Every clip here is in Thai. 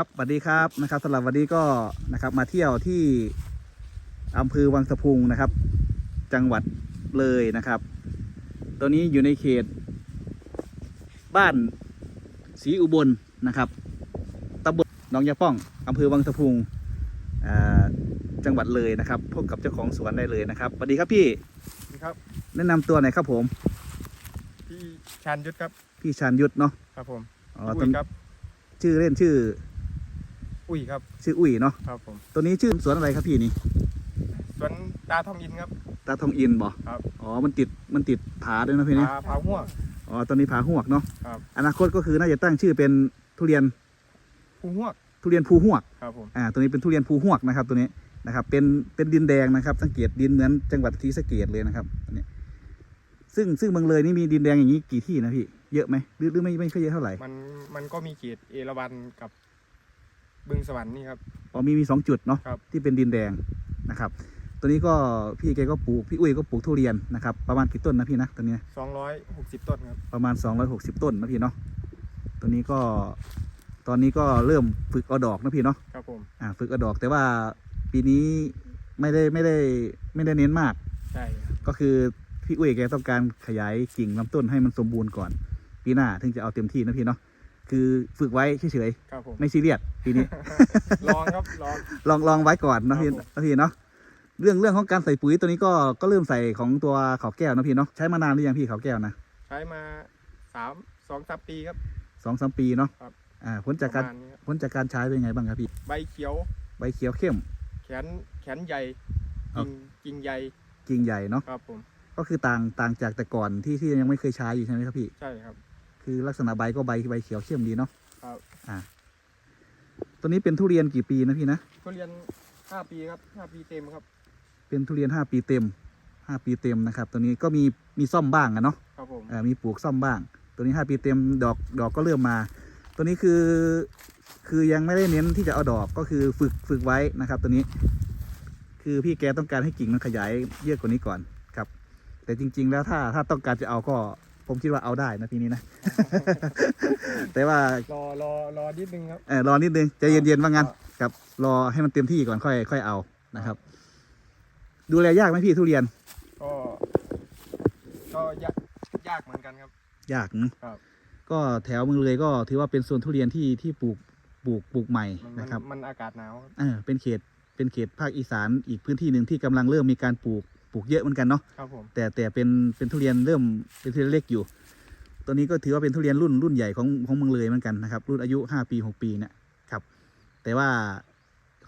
ครับสวัสดีครับนะครับสำหรับวันนี้ก็นะครับมาเที่ยวที่อำเภอวังสะพุงนะครับ จังหวัดเลยนะครับ ตัวนี้อยู่ในเขต บ้านศรีอุบลนะครับตำบลหนองยาป้องอำเภอวังสะพุงอ่าจังหวัดเลยนะครับ พบกับเจ้าของสวนได้เลยนะครับสวัสดีครับพี่ครับ แนะนำตัวหน่อยครับผม พี่ชานยุทธครับ พี่ชานยุทธเนาะครับผมอ๋อพี่ตอนอุ้ยครับ ชื่อเล่นชื่อ อุ้ยครับ ชื่ออุ้ยเนาะครับผมตัวนี้ชื่อสวนอะไรครับพี่นี่สวนตาทองอินครับ ตาทองอินบ่ครับ อ๋อมันติดมันติดผาด้วยนะพี่นี่พาพาหัวอ๋อตอนนี้ผาหวกเนาะครับอนาคตก็คือน่าจะตั้งชื่อเป็นทุเรียนภูหัวทุเรียนภูหวกครับผมอ่าตัวนี้เป็นทุเรียนภูหวกนะครับ ตัวนี้นะครับเป็นเป็นดินแดงนะครับสังเกตดินเหมือนจังหวัดศรีสะเกดเลยนะครับอันนี้ซึ่งซึ่งเมืองเลยนี่มีดินแดงอย่างนี้กี่ที่นะพี่เยอะไหมหรือหรือไม่ไม่ค่อยเยอะเท่าไหร่มันมันก็มีเขตเอราวัณกับ บึงสวรรค์นี่ครับ อ๋อมีมีสองจุดเนาะครับ ที่เป็นดินแดงนะครับ ตัวนี้ก็พี่แกก็ปลูกพี่อุ้ยก็ปลูกทุเรียนนะครับประมาณกี่ต้นนะพี่นะตัวนี้นะ260ต้นครับ ประมาณ 260 ต้นนะพี่เนาะตัวนี้ก็ตอนนี้ก็เริ่มฝึกเอาดอกนะพี่เนาะครับผม อ่าฝึกเอาดอกแต่ว่าปีนี้ไม่ได้ไม่ได้ไม่ได้เน้นมาก ใช่ครับก็คือพี่อุ้ยแกต้องการขยายกิ่งลำต้นให้มันสมบูรณ์ก่อน ปีหน้าถึงจะเอาเต็มที่นะพี่เนาะ คือฝึกไว้เฉยครับผม ๆไม่ซีเรียสปีนี้ ลองครับลอง ลองลองไว้ก่อนนะพี่ครับผมนะพี่เนาะเรื่องเรื่องของการใส่ปุ๋ยตัวนี้ก็ก็เริ่มใส่ของตัวเขาแก้วนะพี่เนาะใช้มานานหรือยังพี่เขาแก้วนะใช้มาสามสองสามปีครับ สองสามปีเนาะครับ อ่าผลจากการประมาณนี้ครับผลจากการใช้เป็นไงบ้างครับพี่ใบเขียว ใบเขียวเข้ม แขนแขนใหญ่ครับกิ่งกิ่งใหญ่กิ่งใหญ่เนาะครับผม ก็คือต่างต่างจากแต่ก่อนที่ที่ยังไม่เคยใช้อยู่ใช่ไหมครับพี่ ใช่ครับ คือลักษณะใบก็ใบใบเขียวเข้มดีเนาะครับอ่าตัวนี้เป็นทุเรียนกี่ปีนะพี่นะทุเรียนห้าปีครับห้าปีเต็มครับ เป็นทุเรียนห้าปีเต็มห้าปีเต็มนะครับ ตัวนี้ก็มีมีซ่อมบ้างอะเนาะครับผมเอ่อมีปลูกซ่อมบ้าง ตัวนี้ห้าปีเต็มดอกดอกก็เริ่มมา ตัวนี้คือคือยังไม่ได้เน้นที่จะเอาดอกก็คือฝึกฝึกไว้นะครับ ตัวนี้ คือพี่แกต้องการให้กิ่งมันขยายเยอะกว่านี้ก่อนครับ แต่จริง ๆ แล้วถ้าถ้าต้องการจะเอาก็ ผมคิดว่าเอาได้นะทีนี้นะ แต่ว่ารอรอรอนิดนึงครับเออรอนิดนึงใจเย็นๆว่างั้นครับ รอให้มันเต็มที่ก่อนค่อยค่อยเอานะครับ ดูแลยากไหมพี่ทุเรียน ก็ก็ยากยากเหมือนกันครับ ยากนะครับ ก็แถวเมืองเลยก็ถือว่าเป็นโซนทุเรียนที่ที่ปลูกปลูกปลูกใหม่มันนะครับ มันอากาศหนาวครับเออเป็นเขตเป็นเขตภาคอีสานอีกพื้นที่หนึ่งที่กำลังเริ่มมีการปลูก ปลูกเยอะเหมือนกันเนาะครับผมแต่แต่เป็นเป็นทุเรียนเริ่มเป็นทุเรียนเล็กอยู่ตัวนี้ก็ถือว่าเป็นทุเรียนรุ่นรุ่นใหญ่ของของเมืองเลยเหมือนกันนะครับ รุ่นอายุห้าปีหกปีเนี่ยครับ แต่ว่า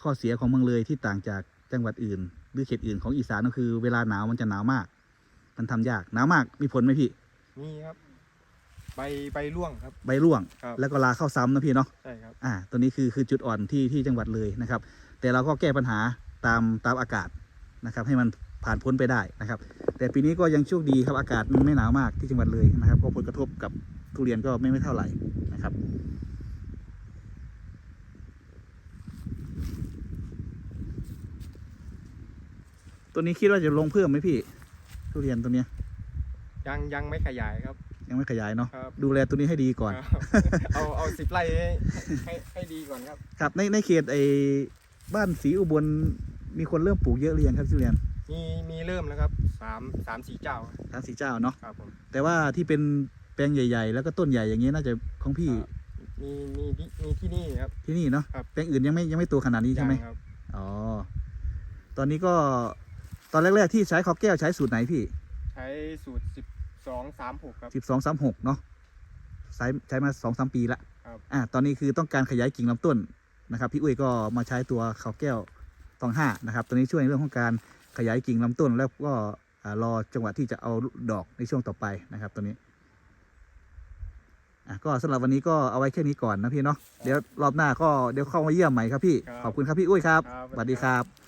ข้อเสียของเมืองเลยที่ต่างจากจังหวัดอื่น หรือเขตอื่นของอีสานก็คือ เวลาหนาวมันจะหนาวมาก มันทำยากหนาวมากมีผลไหมพี่นี่ครับใบใบร่วงครับ ใบร่วงครับแล้วก็ลาเข้าซ้ำนะพี่เนาะใช่ครับอ่าตัวนี้คือคือจุดอ่อนที่ที่จังหวัดเลยนะครับ แต่เราก็แก้ปัญหาตามตามอากาศนะครับ ให้มัน ผ่านพ้นไปได้นะครับ แต่ปีนี้ก็ยังโชคดีครับอากาศมันไม่หนาวมากที่จังหวัดเลยนะครับก็ผลกระทบกับทุเรียนก็ไม่ไม่เท่าไหร่นะครับตัวนี้คิดว่าจะลงเพิ่มไหมพี่ ทุเรียนตัวเนี้ยยังยังไม่ขยายครับ ยังไม่ขยายเนาะครับ ดูแลตัวนี้ให้ดีก่อนครับเอาเอาสิบไร่ให้ให้ให้ดีก่อนครับ ครับในในเขตไอ้บ้านศรีอุบลมีคนเริ่มปลูกเยอะหรือยังครับทุเรียน มีมีเริ่มแล้วครับสามสามสี่เจ้าทางสีเจ้าเนาะครับผมแต่ว่าที่เป็นแปลงใหญ่ ๆ แล้วก็ต้นใหญ่อย่างนี้น่าจะของพี่ครับมีมีที่มีที่นี่ครับ ที่นี่เนาะครับ แปลงอื่นยังไม่ยังไม่โตขนาดนี้ใช่ไหมยังครับ อ๋อตอนนี้ก็ตอนแรกๆที่ใช้ขอบแก้วใช้สูตรไหนพี่ใช้สูตรสิบสองสามหกครับ สิบสองสามหกเนาะใช้ใช้มาสองสามปีละครับ อ่าตอนนี้คือต้องการขยายกิ่งลำต้นนะครับ พี่อุ้ยก็มาใช้ตัวขาวแก้วตองห้านะครับตัวนี้ช่วยในเรื่องของการ ขยายกิ่งลำต้นแล้วก็อ่ารอจังหวะที่จะเอาดอกในช่วงต่อไปนะครับตัวนี้อะก็สำหรับวันนี้ก็เอาไว้แค่นี้ก่อนนะพี่เนาะเดี๋ยวรอบหน้าก็เดี๋ยวเข้ามาเยี่ยมใหม่ครับพี่ครับขอบคุณครับพี่อุ้ยครับครับสวัสดีครับ